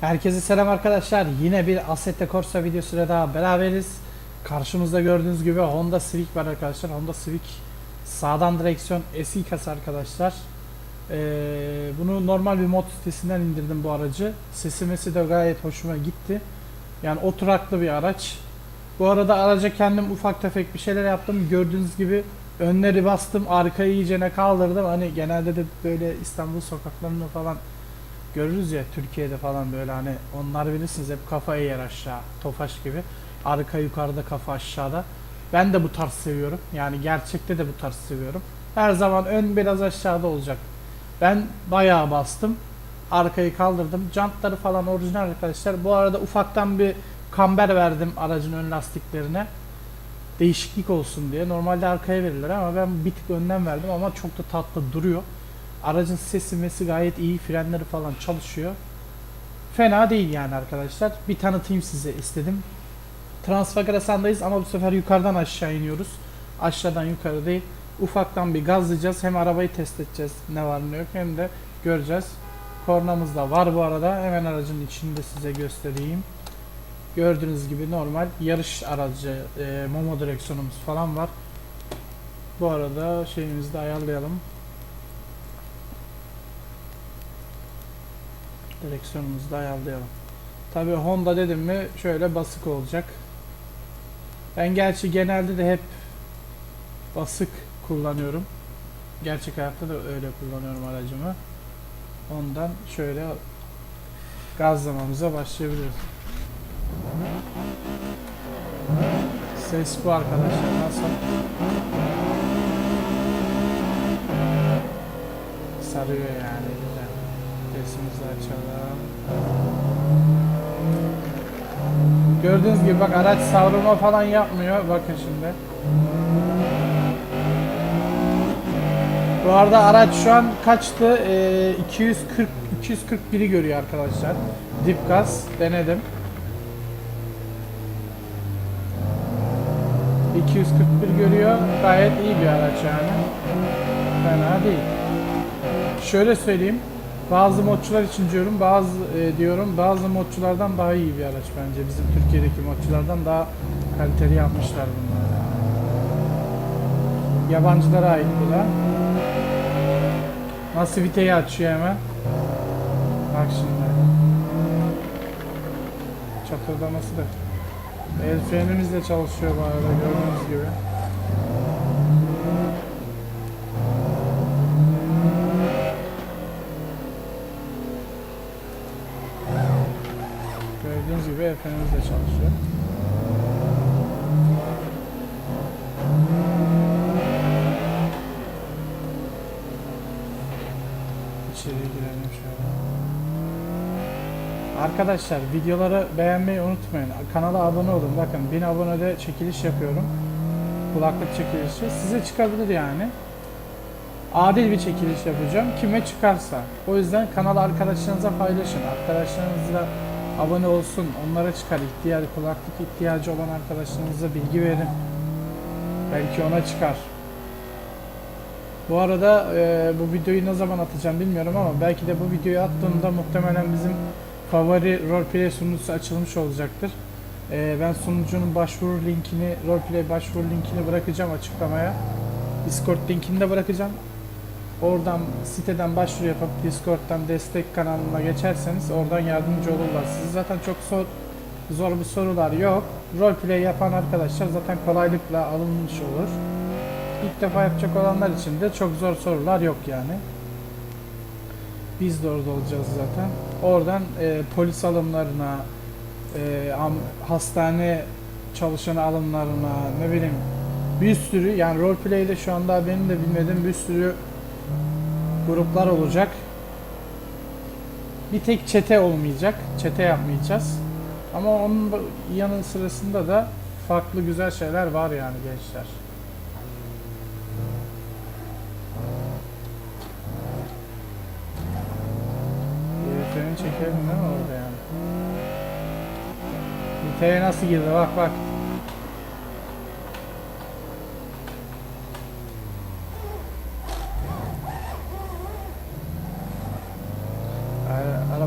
Herkese selam arkadaşlar. Yine bir Assetto Corsa videosuyla daha beraberiz. Karşımızda gördüğünüz gibi Honda Civic var arkadaşlar. Honda Civic sağdan direksiyon SI kasa arkadaşlar. Ee, bunu normal bir mod sitesinden indirdim bu aracı. Sesi mesi de gayet hoşuma gitti. Yani oturaklı bir araç. Bu arada araca kendim ufak tefek bir şeyler yaptım. Gördüğünüz gibi önleri bastım, arkayı iyicene kaldırdım. Hani genelde de böyle İstanbul sokaklarında falan görürüz ya Türkiye'de falan böyle hani onlar bilirsiniz hep kafa eğer aşağı tofaş gibi. Arka yukarıda kafa aşağıda. Ben de bu tarz seviyorum. Yani gerçekte de bu tarz seviyorum. Her zaman ön biraz aşağıda olacak. Ben bayağı bastım. Arkayı kaldırdım. Jantları falan orijinal arkadaşlar. Bu arada ufaktan bir kamber verdim aracın ön lastiklerine. Değişiklik olsun diye. Normalde arkaya verirler ama ben bir tık önden verdim ama çok da tatlı duruyor Aracın sesi mesi gayet iyi. Frenleri falan çalışıyor. Fena değil yani arkadaşlar. Bir tanıtayım size istedim. Transfagarasan'dayız ama bu sefer yukarıdan aşağı iniyoruz. Aşağıdan yukarı değil. Ufaktan bir gazlayacağız. Hem arabayı test edeceğiz ne var ne yok hem de göreceğiz. Kornamız da var bu arada. Hemen aracın içinde size göstereyim. Gördüğünüz gibi normal yarış aracı e, Momo direksiyonumuz falan var. Bu arada şeyimizi de ayarlayalım. Direksiyonumuzu da ayarlayalım. Tabi Honda dedim mi şöyle basık olacak. Ben gerçi genelde de hep basık kullanıyorum. Gerçek hayatta da öyle kullanıyorum aracımı. Ondan şöyle gazlamamıza başlayabiliriz. Ses bu arkadaşlar nasıl? Sarıyor yani. Sesimizi açalım. Gördüğünüz gibi bak araç savrulma falan yapmıyor. Bakın şimdi. Bu arada araç şu an kaçtı? Ee, 240 241'i görüyor arkadaşlar. Dip gaz denedim. 241 görüyor. Gayet iyi bir araç yani. Fena değil. Şöyle söyleyeyim. Bazı modçular için diyorum, bazı e, diyorum bazı modçulardan daha iyi bir araç bence. Bizim Türkiye'deki modçulardan daha kaliteli yapmışlar bunları. Yabancılara ait bu da. Nasıl viteyi açıyor hemen. Bak şimdi. Çatırdaması da. El frenimiz çalışıyor bu arada gördüğünüz gibi. Gördüğünüz gibi el de çalışıyor. İçeriye girelim şöyle. Arkadaşlar videoları beğenmeyi unutmayın. Kanala abone olun. Bakın 1000 abonede çekiliş yapıyorum. Kulaklık çekilişi. Size çıkabilir yani. Adil bir çekiliş yapacağım. Kime çıkarsa. O yüzden kanal arkadaşlarınıza paylaşın. Arkadaşlarınızla abone olsun. Onlara çıkar. İhtiyacı, kulaklık ihtiyacı olan arkadaşlarınıza bilgi verin. Belki ona çıkar. Bu arada e, bu videoyu ne zaman atacağım bilmiyorum ama belki de bu videoyu attığımda muhtemelen bizim favori roleplay sunucusu açılmış olacaktır. E, ben sunucunun başvuru linkini, roleplay başvuru linkini bırakacağım açıklamaya. Discord linkini de bırakacağım. Oradan siteden başvuru yapıp Discord'dan destek kanalına geçerseniz oradan yardımcı olurlar. Siz zaten çok zor, zor bir sorular yok. Roleplay yapan arkadaşlar zaten kolaylıkla alınmış olur. İlk defa yapacak olanlar için de çok zor sorular yok yani. Biz de orada olacağız zaten. Oradan e, polis alımlarına, e, hastane çalışan alımlarına, ne bileyim bir sürü yani roleplay'de şu anda benim de bilmediğim bir sürü gruplar olacak. Bir tek çete olmayacak. Çete yapmayacağız. Ama onun yanı sırasında da farklı güzel şeyler var yani gençler. Freni çekelim değil mi orada yani? Viteye nasıl girdi bak bak.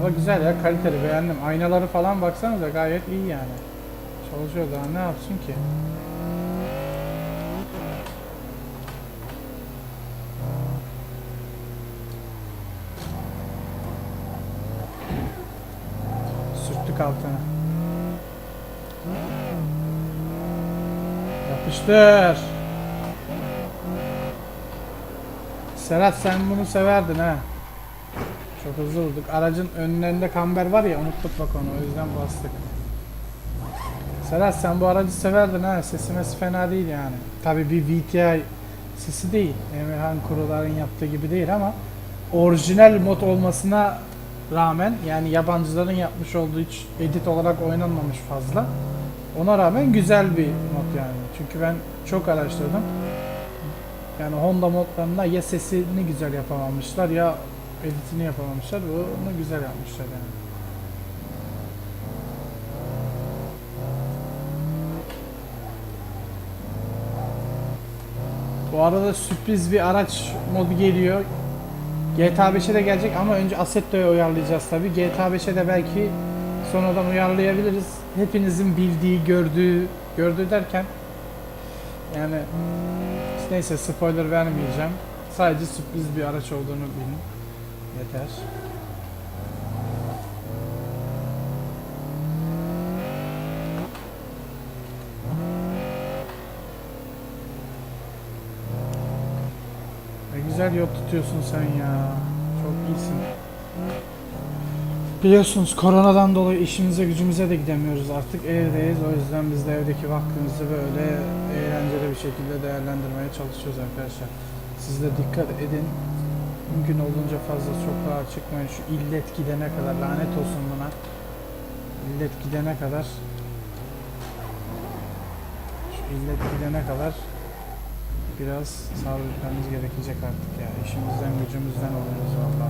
Araba güzel. ya kaliteli beğendim. Aynaları falan baksanıza gayet iyi yani. Çalışıyor daha ne yapsın ki? Sürttük altına. Yapıştır. Serhat sen bunu severdin ha. Çok hızlı vurduk. Aracın önlerinde kamber var ya unuttuk bak onu o yüzden bastık. Serhat sen bu aracı severdin ha. Sesi mesi fena değil yani. Tabi bir VTI sesi değil. Emirhan Kurular'ın yaptığı gibi değil ama orijinal mod olmasına rağmen yani yabancıların yapmış olduğu hiç edit olarak oynanmamış fazla. Ona rağmen güzel bir mod yani. Çünkü ben çok araştırdım. Yani Honda modlarında ya sesini güzel yapamamışlar ya editini yapamamışlar. Bunu güzel yapmışlar yani. Bu arada sürpriz bir araç modu geliyor. GTA 5'e de gelecek ama önce Assetto'ya uyarlayacağız tabi. GTA 5'e de belki sonradan uyarlayabiliriz. Hepinizin bildiği, gördüğü, gördüğü derken yani neyse spoiler vermeyeceğim. Sadece sürpriz bir araç olduğunu bilin. Yeter. Ne güzel yol tutuyorsun sen ya. Çok iyisin. Biliyorsunuz koronadan dolayı işimize gücümüze de gidemiyoruz artık evdeyiz. O yüzden biz de evdeki vaktimizi böyle eğlenceli bir şekilde değerlendirmeye çalışıyoruz arkadaşlar. Siz de dikkat edin. Mümkün olduğunca fazla sokağa çıkmayın. Şu illet gidene kadar lanet olsun buna. İllet gidene kadar şu illet gidene kadar biraz sabretmemiz gerekecek artık ya. İşimizden gücümüzden oluyoruz valla.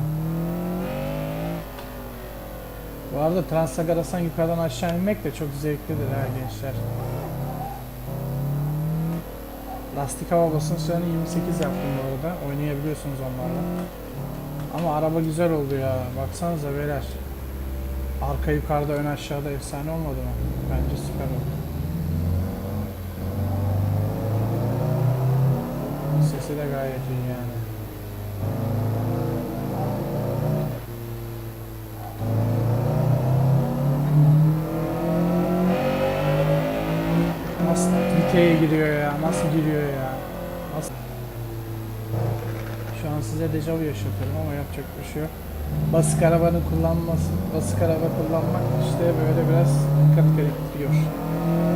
Bu arada Transagaras'tan yukarıdan aşağı inmek de çok zevklidir ha gençler. Lastik hava basınçlarını 28 yaptım bu arada. Oynayabiliyorsunuz onlarla. Ama araba güzel oldu ya. Baksanıza beyler. Arka yukarıda ön aşağıda efsane olmadı mı? Bence süper oldu. Sesi de gayet iyi yani. Nasıl viteye giriyor ya? Nasıl giriyor ya? Nasıl? Şu an size dejavu yaşatıyorum ama yapacak bir şey yok. Basık arabanın kullanması, basık araba kullanmak işte böyle biraz dikkat gerektiriyor.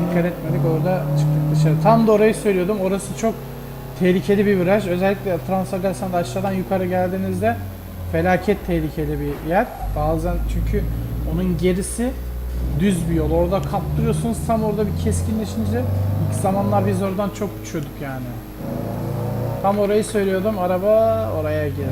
Dikkat etmedik orada çıktık dışarı. Tam da orayı söylüyordum. Orası çok tehlikeli bir viraj. Özellikle Transagarsan'da aşağıdan yukarı geldiğinizde felaket tehlikeli bir yer. Bazen çünkü onun gerisi düz bir yol. Orada kaptırıyorsunuz tam orada bir keskinleşince ilk zamanlar biz oradan çok uçuyorduk yani. Tam orayı söylüyordum. Araba oraya girdi.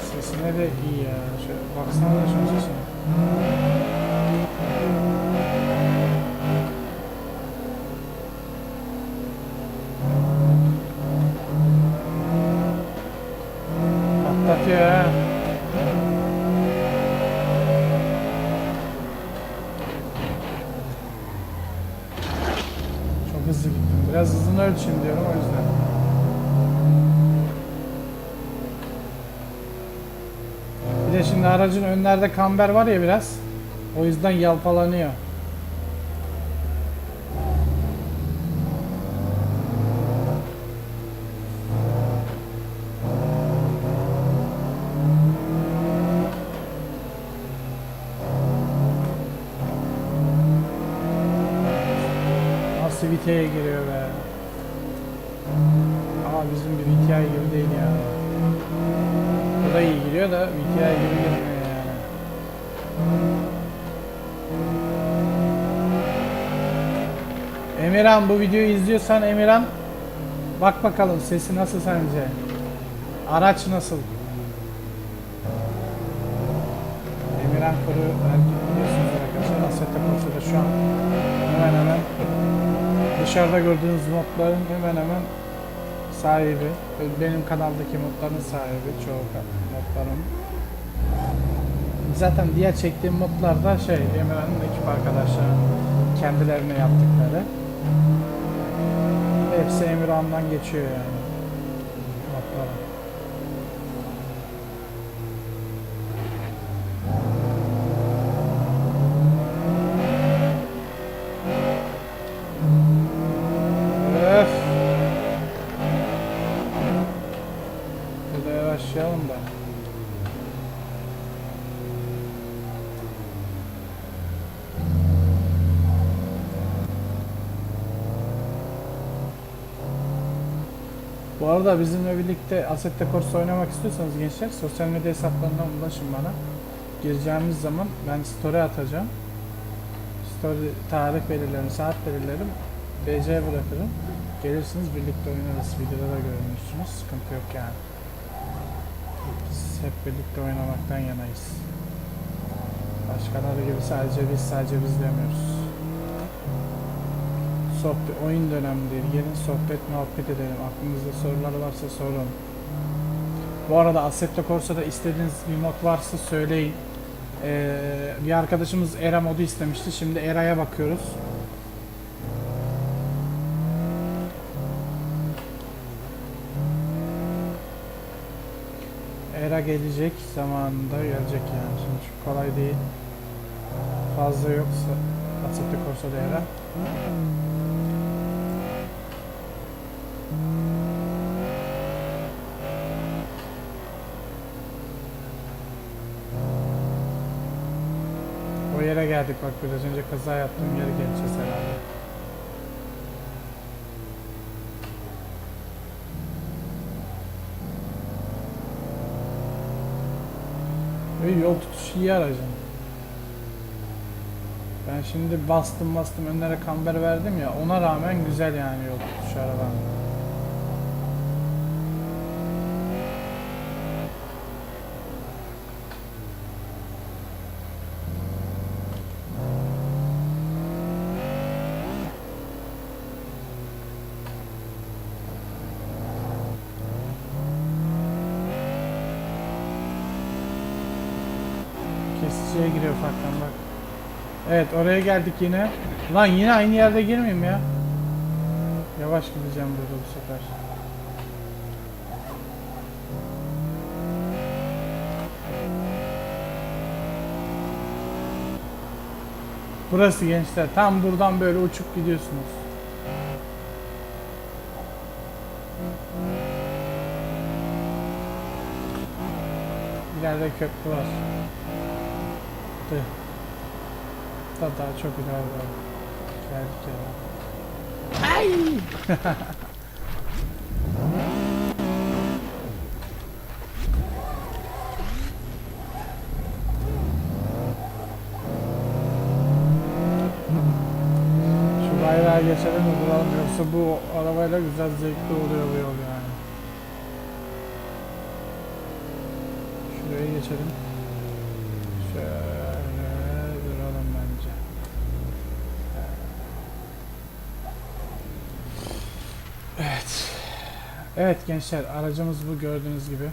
Sesine de iyi ya. Şöyle baksana da şunun sesine. Patlatıyor ha. Çok hızlı gittim. Biraz hızını ölçeyim diyorum o yüzden. Bir de şimdi aracın önlerde kamber var ya biraz. O yüzden yalpalanıyor. Viteye giriyor be. Ama bizim bir VTI gibi değil ya. Bu da iyi giriyor da VTI gibi girmiyor yani. Emirhan bu videoyu izliyorsan Emirhan bak bakalım sesi nasıl sence? Araç nasıl? Emirhan Kuru erkek biliyorsunuz arkadaşlar. Assetto Corsa'da şu an hemen hemen dışarıda gördüğünüz modların hemen hemen sahibi. Benim kanaldaki modların sahibi çoğu modların. Zaten diğer çektiğim modlar şey Emirhan'ın ekip arkadaşlarının kendilerine yaptıkları. Hepsi Emirhan'dan geçiyor yani. Modların. Öf. Burada yavaşlayalım da. Bu arada bizimle birlikte Assetto Corsa oynamak istiyorsanız gençler sosyal medya hesaplarından ulaşın bana. Gireceğimiz zaman ben story atacağım. Story tarih belirlerim, saat belirlerim. DC bırakırım. Gelirsiniz birlikte oynarız. Videoda da görünürsünüz. Sıkıntı yok yani. Biz hep birlikte oynamaktan yanayız. Başkaları gibi sadece biz sadece biz demiyoruz. Sohbet, oyun değil. Gelin sohbet muhabbet edelim. Aklınızda sorular varsa sorun. Bu arada Assetto Corsa'da istediğiniz bir mod varsa söyleyin. Ee, bir arkadaşımız Era modu istemişti. Şimdi Era'ya bakıyoruz. Era gelecek zamanında gelecek yani. Şimdi çok kolay değil. Fazla yoksa Assetto Corsa'da Era. O yere geldik bak biraz önce kaza yaptığım yere geleceğiz herhalde. Ve yol tutuşu iyi aracın. Ben şimdi bastım bastım önlere kamber verdim ya ona rağmen güzel yani yol tutuşu arabanın. Kesiciye giriyor ufaktan bak. Evet oraya geldik yine. Lan yine aynı yerde girmeyeyim ya. Yavaş gideceğim burada bu sefer. Burası gençler. Tam buradan böyle uçup gidiyorsunuz. İleride köprü var. Dı. Da daha çok ileride. Geldik ya. Ay! Şu bayrağı geçelim mi duralım yoksa bu arabayla güzel zevkli oluyor bu yol yani. Şuraya geçelim. Şöyle duralım bence. Evet. Evet gençler aracımız bu gördüğünüz gibi.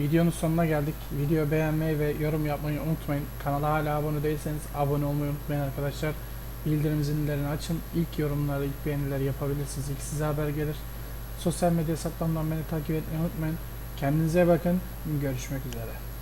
Videonun sonuna geldik. Video beğenmeyi ve yorum yapmayı unutmayın. Kanala hala abone değilseniz abone olmayı unutmayın arkadaşlar. Bildirim zillerini açın. İlk yorumları, ilk beğenileri yapabilirsiniz. İlk size haber gelir. Sosyal medya hesaplarımdan beni takip etmeyi unutmayın. Kendinize bakın. Görüşmek üzere.